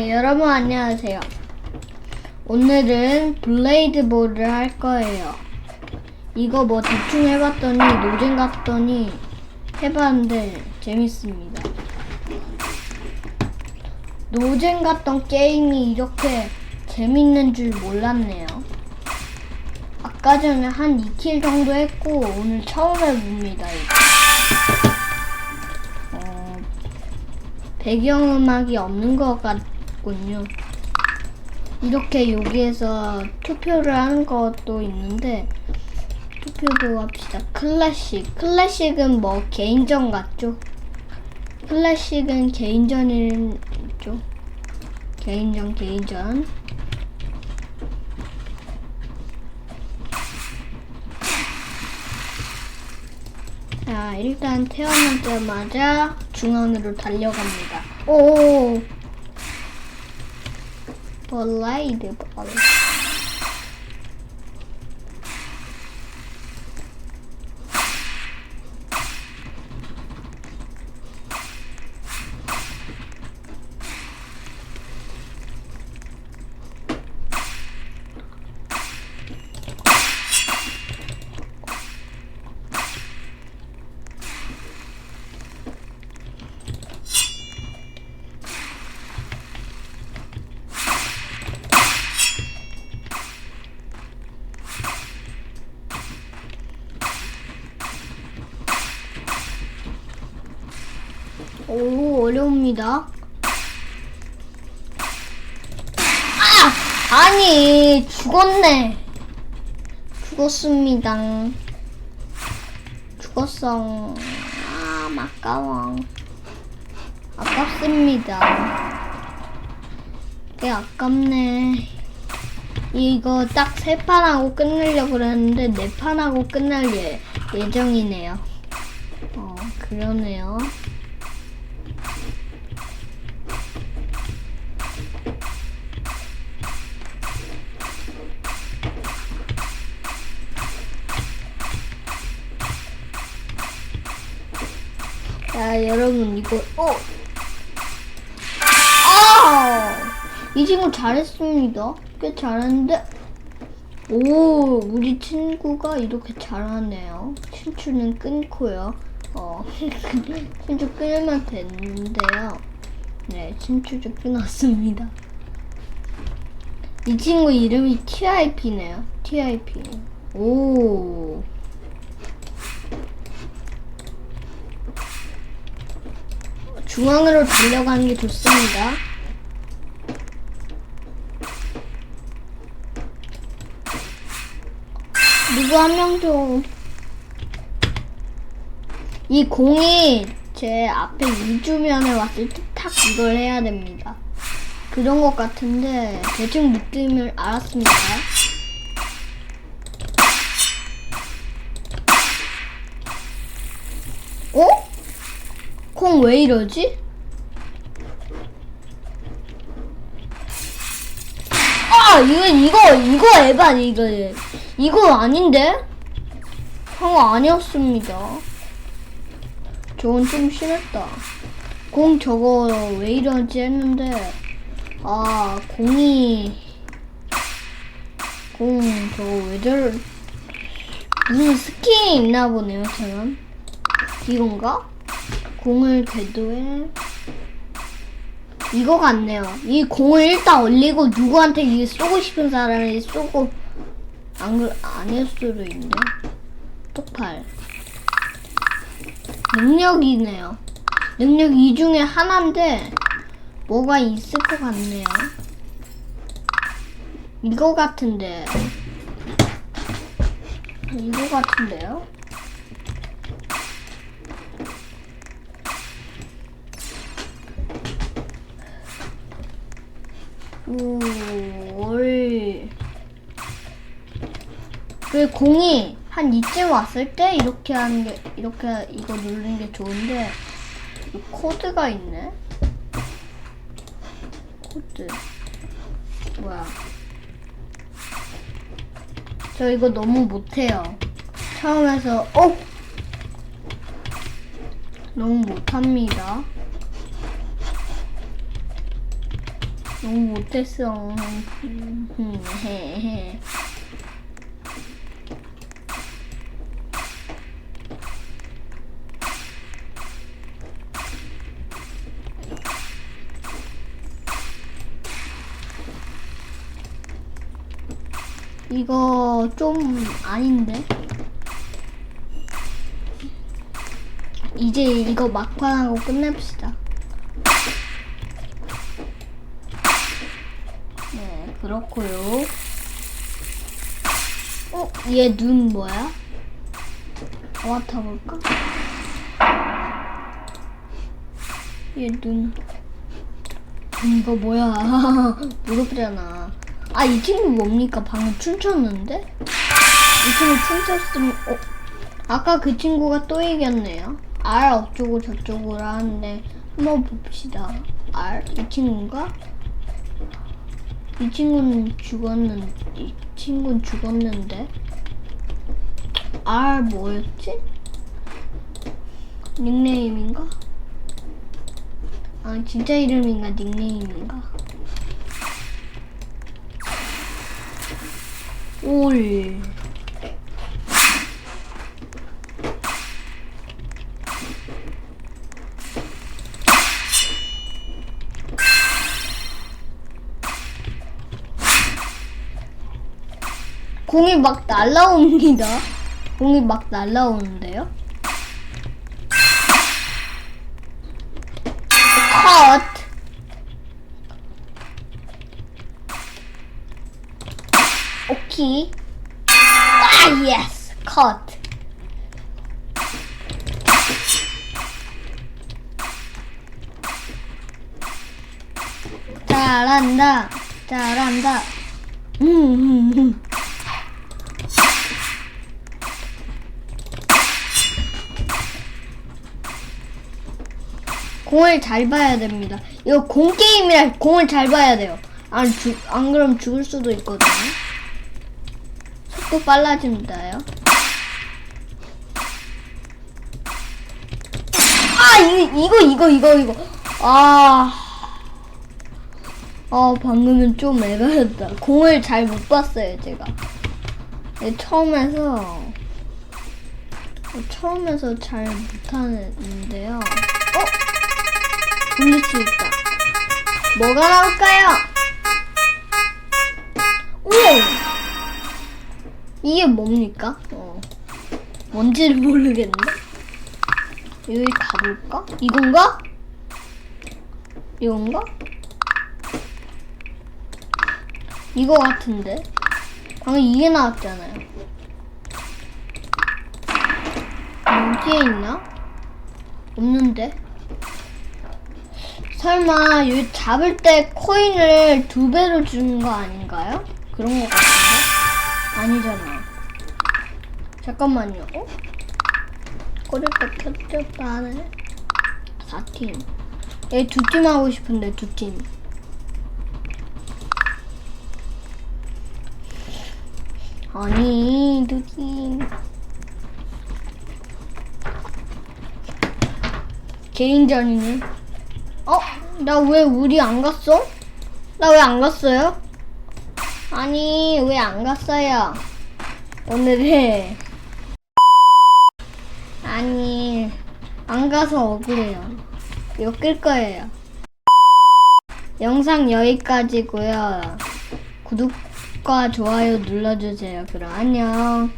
자, 여러분 안녕하세요. 오늘은 블레이드 볼을 할 거예요. 이거 뭐 대충 해봤더니 노잼 같더니 해봤는데 재밌습니다. 노잼 같던 게임이 이렇게 재밌는 줄 몰랐네요. 아까 전에 한 2킬 정도 했고 오늘 처음 해봅니다. 이거. 어, 배경음악이 없는 것 같 군요. 이렇게 여기에서 투표를 하는 것도 있는데 투표도 합시다. 클래식. 클래식은 뭐 개인전 같죠? 클래식은 개인전이죠. 개인전, 개인전. 자, 일단 태어나자마자 중앙으로 달려갑니다. 오! 블레이드 볼. 오, 어려웁니다. 아! 아니, 죽었네. 죽었습니다. 죽었어. 아, 아까워. 아깝습니다. 꽤 아깝네. 이거 딱 세 판 하고 끝내려고 그랬는데 네 판 하고 끝날 예, 예정이네요. 어, 그러네요. 자, 여러분, 이거, 어! 아! 이 친구 잘했습니다. 꽤 잘했는데, 오, 우리 친구가 이렇게 잘하네요. 친추는 끊고요. 어, 친추 끊으면 되는데요. 네, 친추도 끊었습니다. 이 친구 이름이 TIP네요. TIP. 오. 중앙으로 달려가는 게 좋습니다. 누구 한 명 좀. 이 공이 제 앞에 이주면에 왔을 때 탁 이걸 해야 됩니다. 그런 것 같은데 대충 느낌을 알았습니다. 어? 콩 왜 이러지? 아 이거 이거 이거 에반 이거 이거 아닌데? 상어 아니었습니다. 저건 좀 심했다. 공 저거 왜 이러지 했는데 아 공이 공 저거 왜 저러 무슨 스킨이 있나 보네요 저는 이건가? 공을 궤도에 이거 같네요. 이 공을 일단 올리고 누구한테 이게 쏘고 싶은 사람이 쏘고 안 그, 아닐 수도 있네. 폭발. 능력이네요. 능력 이 중에 하나인데 뭐가 있을 것 같네요. 이거 같은데. 이거 같은데요? 올. 그 공이 한 이쯤 왔을 때 이렇게 하는 게 이렇게 이거 누르는 게 좋은데 이 코드가 있네. 코드 뭐야? 저 이거 너무 못해요. 처음에서 어 너무 못합니다. 너무 못했어. 이거 좀 아닌데? 이제 이거 막판하고 끝냅시다. 네, 그렇고요. 어, 얘 눈 뭐야? 아와타 볼까? 얘 눈. 이거 뭐야? 무섭잖아. 아, 이 친구 뭡니까? 방금 춤췄는데? 이 친구 춤췄으면, 어? 아까 그 친구가 또 이겼네요. R 어쩌고 저쩌고 하는데, 한번 봅시다. R? 이 친구인가? 이 친구는 죽었는, 이 친구는 죽었는데? R 뭐였지? 닉네임인가? 아, 진짜 이름인가, 닉네임인가? 올. 공이 막 날라옵니다. 공이 막 날라오는데요. 컷. 오케이. 아, 예스. 컷. 잘한다. 잘한다. 음, 음, 음. 공을 잘 봐야 됩니다. 이거 공 게임이라 공을 잘 봐야 돼요. 안, 죽, 안 그럼 죽을 수도 있거든요. 속도 빨라집니다요. 아, 이, 이거, 이거, 이거, 이거. 아. 아, 방금은 좀 에바였다. 공을 잘 못 봤어요, 제가. 네, 처음에서. 처음에서 잘 못하는데요. 어? 있다. 뭐가 나올까요? 오! 이게 뭡니까? 어. 뭔지를 모르겠는데? 여기 가볼까? 이건가? 이건가? 이거 같은데? 방금 이게 나왔잖아요. 여기에 있나? 없는데? 설마 여기 잡을 때 코인을 두 배로 주는 거 아닌가요? 그런 거 같은데? 아니잖아. 잠깐만요. 어? 꼬리가 켰죠? 빠네. 4팀. 여기 두팀 하고 싶은데, 두 팀. 아니, 두 팀. 개인전이네. 어? 나왜 우리 안 갔어? 나 왜 안 갔어요? 아니, 왜 안 갔어요? 오늘은. 아니, 안 가서 억울해요. 이거 끌 거예요. 영상 여기까지고요. 구독과 좋아요 눌러주세요. 그럼 안녕.